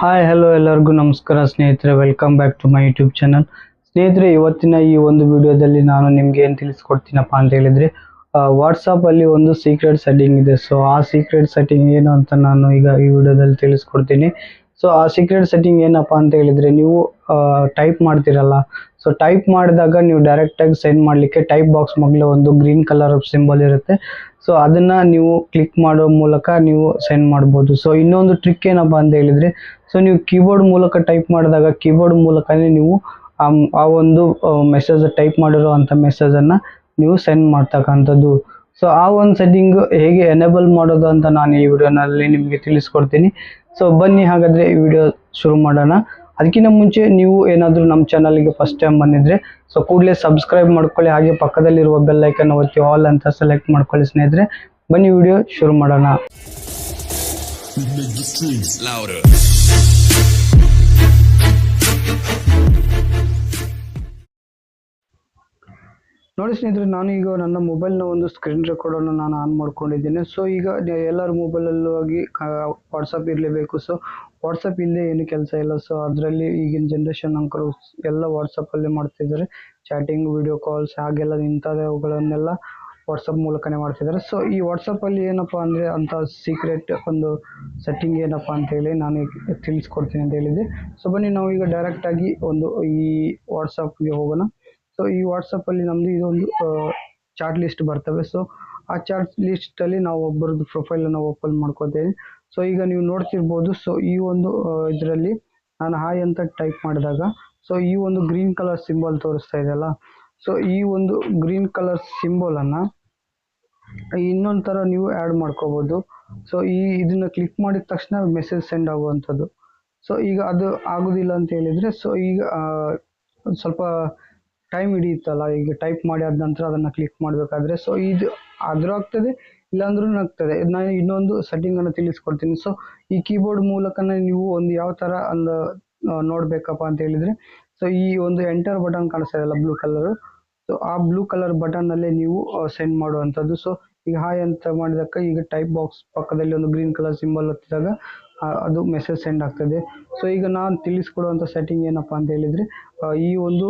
Hi hello ಎಲ್ಲರಿಗೂ ನಮಸ್ಕಾರ ಸ್ನೇಹಿತರೆ welcome back to my YouTube channel ಸ್ನೇಹಿತರೆ, ಇವತ್ತಿನ ಈ ಒಂದು ವಿಡಿಯೋದಲ್ಲಿ ನಾನು ನಿಮಗೆ ಏನು ತಿಳಿಸ್ಕೊಡ್ತೀನಪ್ಪ ಅಂತ ಹೇಳಿದರೆ ವಾಟ್ಸಪ್ಪಲ್ಲಿ ಒಂದು ಸೀಕ್ರೆಟ್ ಸೆಟ್ಟಿಂಗ್ ಇದೆ. ಸೊ ಆ ಸೀಕ್ರೆಟ್ ಸೆಟ್ಟಿಂಗ್ ಏನು ಅಂತ ನಾನು ಈಗ ಈ ವಿಡಿಯೋದಲ್ಲಿ ತಿಳಿಸ್ಕೊಡ್ತೀನಿ. ಸೊ ಆ ಸೀಕ್ರೆಟ್ ಸೆಟ್ಟಿಂಗ್ ಏನಪ್ಪ ಅಂತ ಹೇಳಿದರೆ, ನೀವು ಟೈಪ್ ಮಾಡ್ತಿರಲ್ಲ. ಸೊ ಟೈಪ್ ಮಾಡಿದಾಗ ನೀವು ಡೈರೆಕ್ಟಾಗಿ ಸೆಂಡ್ ಮಾಡಲಿಕ್ಕೆ ಟೈಪ್ ಬಾಕ್ಸ್ ಮಗಲೇ ಒಂದು ಗ್ರೀನ್ ಕಲರ್ ಸಿಂಬಲ್ ಇರುತ್ತೆ. ಸೊ ಅದನ್ನು ನೀವು ಕ್ಲಿಕ್ ಮಾಡೋ ಮೂಲಕ ನೀವು ಸೆಂಡ್ ಮಾಡ್ಬೋದು. ಸೊ ಇನ್ನೊಂದು ಟ್ರಿಕ್ ಏನಪ್ಪ ಅಂತ ಹೇಳಿದ್ರೆ ಸೊ ನೀವು ಕೀಬೋರ್ಡ್ ಮೂಲಕ ಟೈಪ್ ಮಾಡಿದಾಗ ಕೀಬೋರ್ಡ್ ಮೂಲಕನೇ ನೀವು ಆ ಒಂದು ಮೆಸೇಜ್ ಟೈಪ್ ಮಾಡಿರೋ ಅಂಥ ಮೆಸೇಜನ್ನು ನೀವು ಸೆಂಡ್ ಮಾಡ್ತಕ್ಕಂಥದ್ದು. ಸೊ ಆ ಒಂದು ಸೆಟ್ಟಿಂಗ್ ಹೇಗೆ ಎನೇಬಲ್ ಮಾಡೋದು ಅಂತ ನಾನು ಈ ವಿಡಿಯೋನಲ್ಲಿ ನಿಮಗೆ ತಿಳಿಸ್ಕೊಡ್ತೀನಿ. ಸೊ ಬನ್ನಿ ಹಾಗಾದರೆ ಈ ವಿಡಿಯೋ ಶುರು ಮಾಡೋಣ. ಅದಕ್ಕಿಂತ ಮುಂಚೆ ನೀವು ಏನಾದರೂ ನಮ್ಮ ಚಾನಲ್ಗೆ ಫಸ್ಟ್ ಟೈಮ್ ಬಂದಿದ್ರೆ ಸೊ ಕೂಡಲೇ ಸಬ್ಸ್ಕ್ರೈಬ್ ಮಾಡ್ಕೊಳ್ಳಿ. ಹಾಗೆ ಪಕ್ಕದಲ್ಲಿರುವ ಬೆಲ್ ಐಕನ್ ಒತ್ತಿ ಆಲ್ ಅಂತ ಸೆಲೆಕ್ಟ್ ಮಾಡ್ಕೊಳ್ಳಿ ಸ್ನೇಹಿತರೆ. ಬನ್ನಿ ವಿಡಿಯೋ ಶುರು ಮಾಡೋಣ. Make the streams louder. ನೋಡಿ ಸ್ನೇಹಿತರೆ, ನಾನು ಈಗ ನನ್ನ ಮೊಬೈಲ್ನ ಒಂದು ಸ್ಕ್ರೀನ್ ರೆಕಾರ್ಡನ್ನು ನಾನು ಆನ್ ಮಾಡ್ಕೊಂಡಿದ್ದೇನೆ. ಸೊ ಈಗ ಎಲ್ಲರ ಮೊಬೈಲಲ್ಲೂ ಆಗಿ ವಾಟ್ಸಪ್ ಇರಲೇಬೇಕು. ಸೊ ವಾಟ್ಸಪ್ ಇಲ್ಲದೆ ಏನು ಕೆಲಸ ಇಲ್ಲ. ಸೊ ಅದರಲ್ಲಿ ಈಗಿನ ಜನ್ರೇಷನ್ ಅಂಕರು ಎಲ್ಲ ವಾಟ್ಸಪ್ಪಲ್ಲೇ ಮಾಡ್ತಿದ್ದಾರೆ. ಚಾಟಿಂಗ್ ವಿಡಿಯೋ ಕಾಲ್ಸ್ ಹಾಗೆಲ್ಲ ಇಂಥವುಗಳನ್ನೆಲ್ಲ ವಾಟ್ಸಪ್ ಮೂಲಕನೇ ಮಾಡ್ತಿದ್ದಾರೆ ಸೊ ಈ ವಾಟ್ಸಪ್ಪಲ್ಲಿ ಏನಪ್ಪ ಅಂದರೆ ಅಂಥ ಸೀಕ್ರೆಟ್ ಒಂದು ಸೆಟ್ಟಿಂಗ್ ಏನಪ್ಪ ಅಂತೇಳಿ ನಾನು ತಿಳಿಸ್ಕೊಡ್ತೀನಿ ಅಂತ ಹೇಳಿದ್ದೆ. ಸೊ ಬನ್ನಿ ನಾವು ಈಗ ಡೈರೆಕ್ಟಾಗಿ ಒಂದು ಈ ವಾಟ್ಸಪ್ಗೆ ಹೋಗೋಣ. ಸೊ ಈ ವಾಟ್ಸಪ್ಪಲ್ಲಿ ನಮ್ಮದು ಇದೊಂದು ಚಾರ್ಟ್ ಲಿಸ್ಟ್ ಬರ್ತವೆ. ಸೊ ಆ ಚಾರ್ಟ್ ಲಿಸ್ಟಲ್ಲಿ ನಾವು ಒಬ್ಬರದ್ದು ಪ್ರೊಫೈಲನ್ನು ಓಪನ್ ಮಾಡ್ಕೋತೇವೆ ಸೊ ಈಗ ನೀವು ನೋಡ್ತಿರ್ಬೋದು ಸೊ ಈ ಒಂದು ಇದರಲ್ಲಿ ನಾನು ಹಾಯ್ ಅಂತ ಟೈಪ್ ಮಾಡಿದಾಗ ಸೊ ಈ ಒಂದು ಗ್ರೀನ್ ಕಲರ್ ಸಿಂಬಲ್ ತೋರಿಸ್ತಾ ಇದೆಯಲ್ಲ ಸೊ ಈ ಒಂದು ಗ್ರೀನ್ ಕಲರ್ ಸಿಂಬಲನ್ನು ಇನ್ನೊಂದು ಥರ ನೀವು ಆ್ಯಡ್ ಮಾಡ್ಕೋಬೋದು. ಸೊ ಈ ಇದನ್ನು ಕ್ಲಿಕ್ ಮಾಡಿದ ತಕ್ಷಣ ಮೆಸೇಜ್ ಸೆಂಡ್ ಆಗುವಂಥದ್ದು. ಸೊ ಈಗ ಅದು ಆಗೋದಿಲ್ಲ ಅಂತ ಹೇಳಿದರೆ ಸೊ ಈಗ ಸ್ವಲ್ಪ ಟೈಮ್ ಹಿಡಿಯುತ್ತಲ್ಲ, ಈಗ ಟೈಪ್ ಮಾಡಿ ಆದ ನಂತರ ಅದನ್ನು ಕ್ಲಿಕ್ ಮಾಡಬೇಕಾದ್ರೆ ಸೊ ಇದು ಆದರೂ ಆಗ್ತದೆ, ಇಲ್ಲಾಂದ್ರೂ ಆಗ್ತದೆ. ನಾನು ಇನ್ನೊಂದು ಸೆಟ್ಟಿಂಗನ್ನು ತಿಳಿಸ್ಕೊಡ್ತೀನಿ. ಸೊ ಈ ಕೀಬೋರ್ಡ್ ಮೂಲಕನೇ ನೀವು ಒಂದು ಯಾವ ಥರ ಒಂದು ನೋಡಬೇಕಪ್ಪ ನೋಡ್ಬೇಕಪ್ಪ ಅಂತ ಹೇಳಿದರೆ ಸೊ ಈ ಒಂದು ಎಂಟರ್ ಬಟನ್ ಕಾಣಿಸ್ತಾ ಇದೆಯಲ್ಲ ಬ್ಲೂ ಕಲರು ಸೊ ಆ ಬ್ಲೂ ಕಲರ್ ಬಟನ್ ಅಲ್ಲಿ ನೀವು ಸೆಂಡ್ ಮಾಡುವಂಥದ್ದು. ಸೊ ಈಗ ಹಾಯ್ ಅಂತ ಮಾಡಿದಾಗ, ಈಗ ಟೈಪ್ ಬಾಕ್ಸ್ ಪಕ್ಕದಲ್ಲಿ ಒಂದು ಗ್ರೀನ್ ಕಲರ್ ಸಿಂಬಲ್ ಹತ್ತಿದಾಗ ಅದು ಮೆಸೇಜ್ ಸೆಂಡ್ ಆಗ್ತದೆ. ಸೊ ಈಗ ನಾನು ತಿಳಿಸ್ಕೊಡುವಂಥ ಸೆಟ್ಟಿಂಗ್ ಏನಪ್ಪ ಅಂತ ಹೇಳಿದ್ರೆ ಈ ಒಂದು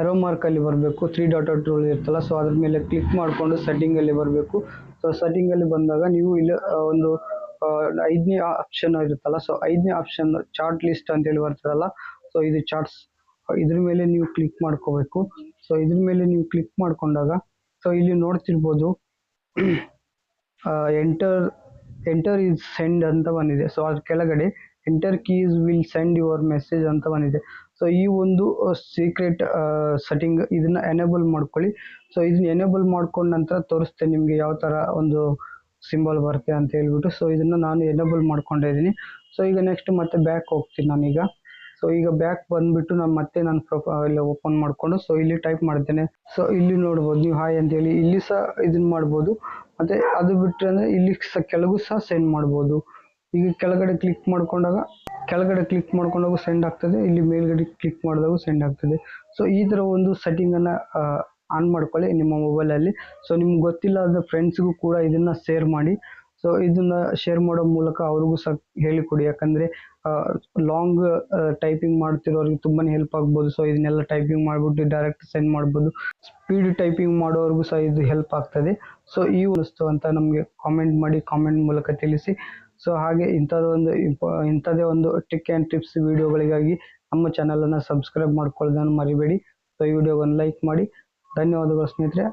ಎರೋ ಮಾರ್ಕಲ್ಲಿ ಬರಬೇಕು. ತ್ರೀ ಡಾಟ್ ಡಾಟ್ ಇರ್ತಲ್ಲ ಸೊ ಅದ್ರ ಮೇಲೆ ಕ್ಲಿಕ್ ಮಾಡಿಕೊಂಡು ಸೆಟ್ಟಿಂಗಲ್ಲಿ ಬರಬೇಕು. ಸೊ ಸೆಟ್ಟಿಂಗಲ್ಲಿ ಬಂದಾಗ ನೀವು ಇಲ್ಲಿ ಒಂದು ಐದನೇ ಆಪ್ಷನ್ ಇರುತ್ತಲ್ಲ ಸೊ ಐದನೇ ಆಪ್ಷನ್ ಚಾರ್ಟ್ ಲಿಸ್ಟ್ ಅಂತ ಹೇಳಿ ಬರ್ತದಲ್ಲ ಸೊ ಇದು ಚಾರ್ಟ್ಸ್ ಇದ್ರ ಮೇಲೆ ನೀವು ಕ್ಲಿಕ್ ಮಾಡ್ಕೋಬೇಕು. ಸೊ ಇದ್ರ ಮೇಲೆ ನೀವು ಕ್ಲಿಕ್ ಮಾಡ್ಕೊಂಡಾಗ ಸೊ ಇಲ್ಲಿ ನೋಡ್ತಿರ್ಬೋದು ಎಂಟರ್ ಎಂಟರ್ ಈಸ್ ಸೆಂಡ್ ಅಂತ ಬಂದಿದೆ. ಸೊ ಅದ್ರ ಕೆಳಗಡೆ enter keys will send your message ಅಂತ ಬಂದಿದೆ. ಸೊ ಈ ಒಂದು ಸೀಕ್ರೆಟ್ ಸೆಟ್ಟಿಂಗ್ ಇದನ್ನ ಎನೇಬಲ್ ಮಾಡ್ಕೊಳ್ಳಿ. ಸೊ ಇದನ್ನ ಎನೇಬಲ್ ಮಾಡ್ಕೊಂಡ ನಂತರ ತೋರಿಸ್ತೇನೆ ನಿಮಗೆ ಯಾವ ಥರ ಒಂದು ಸಿಂಬಲ್ ಬರುತ್ತೆ ಅಂತ ಹೇಳ್ಬಿಟ್ಟು. ಸೊ ಇದನ್ನ ನಾನು ಎನೇಬಲ್ ಮಾಡ್ಕೊಂಡಿದ್ದೀನಿ. ಸೊ ಈಗ ನೆಕ್ಸ್ಟ್ ಮತ್ತೆ ಬ್ಯಾಕ್ ಹೋಗ್ತೀನಿ ನಾನೀಗ. ಸೊ ಈಗ ಬ್ಯಾಕ್ ಬಂದ್ಬಿಟ್ಟು ನಾನು ಮತ್ತೆ ನನ್ನ ಪ್ರೊಫೈಲ್ ಓಪನ್ ಮಾಡಿಕೊಂಡು ಸೊ ಇಲ್ಲಿ ಟೈಪ್ ಮಾಡ್ತೇನೆ. ಸೊ ಇಲ್ಲಿ ನೋಡ್ಬೋದು ನೀವು ಹಾಯ್ ಅಂತೇಳಿ. ಇಲ್ಲಿ ಸಹ ಇದನ್ನ ಮಾಡ್ಬೋದು. ಮತ್ತೆ ಅದು ಬಿಟ್ಟರೆ ಅಂದರೆ ಇಲ್ಲಿ ಸಹ ಕೆಳಗೂ ಸಹ ಸೆಂಡ್ ಮಾಡ್ಬೋದು. ಈಗ ಕೆಳಗಡೆ ಕ್ಲಿಕ್ ಮಾಡ್ಕೊಂಡಾಗ, ಕೆಳಗಡೆ ಕ್ಲಿಕ್ ಮಾಡ್ಕೊಂಡಾಗ ಸೆಂಡ್ ಆಗ್ತದೆ. ಇಲ್ಲಿ ಮೇಲ್ಗಡೆ ಕ್ಲಿಕ್ ಮಾಡಿದಾಗ ಸೆಂಡ್ ಆಗ್ತದೆ. ಸೊ ಈ ಥರ ಒಂದು ಸೆಟ್ಟಿಂಗನ್ನು ಆನ್ ಮಾಡ್ಕೊಳ್ಳಿ ನಿಮ್ಮ ಮೊಬೈಲಲ್ಲಿ ಸೊ ನಿಮ್ಗೆ ಗೊತ್ತಿಲ್ಲ ಅಂದರೆ ಫ್ರೆಂಡ್ಸ್ಗೂ ಕೂಡ ಇದನ್ನು ಶೇರ್ ಮಾಡಿ. ಸೊ ಇದನ್ನ ಶೇರ್ ಮಾಡೋ ಮೂಲಕ ಅವ್ರಿಗೂ ಸಹ ಹೇಳಿಕೊಡಿ ಯಾಕಂದರೆ ಲಾಂಗ್ ಟೈಪಿಂಗ್ ಮಾಡ್ತಿರೋರಿಗೆ ತುಂಬಾ ಹೆಲ್ಪ್ ಆಗ್ಬೋದು. ಸೊ ಇದನ್ನೆಲ್ಲ ಟೈಪಿಂಗ್ ಮಾಡಿಬಿಟ್ಟು ಡೈರೆಕ್ಟ್ ಸೆಂಡ್ ಮಾಡ್ಬೋದು. ಸ್ಪೀಡ್ ಟೈಪಿಂಗ್ ಮಾಡೋರಿಗೂ ಸಹ ಇದು ಹೆಲ್ಪ್ ಆಗ್ತದೆ. ಸೊ ಈ ವಸ್ತು ಅಂತ ನಮಗೆ ಕಾಮೆಂಟ್ ಮಾಡಿ ಕಾಮೆಂಟ್ ಮೂಲಕ ತಿಳಿಸಿ. ಸೊ ಹಾಗೆ ಇಂಥದ್ದೊಂದು ಇಂಪ ಇಂಥದೇ ಒಂದು ಟಿಕ್ ಆ್ಯಂಡ್ ಟಿಪ್ಸ್ ವೀಡಿಯೋಗಳಿಗಾಗಿ ನಮ್ಮ ಚಾನಲನ್ನು ಸಬ್ಸ್ಕ್ರೈಬ್ ಮಾಡ್ಕೊಳ್ಳೋದನ್ನು ಮರಿಬೇಡಿ. ಸೊ ಈ ವಿಡಿಯೋವನ್ನು ಲೈಕ್ ಮಾಡಿ. ಧನ್ಯವಾದಗಳು ಸ್ನೇಹಿತರೆ.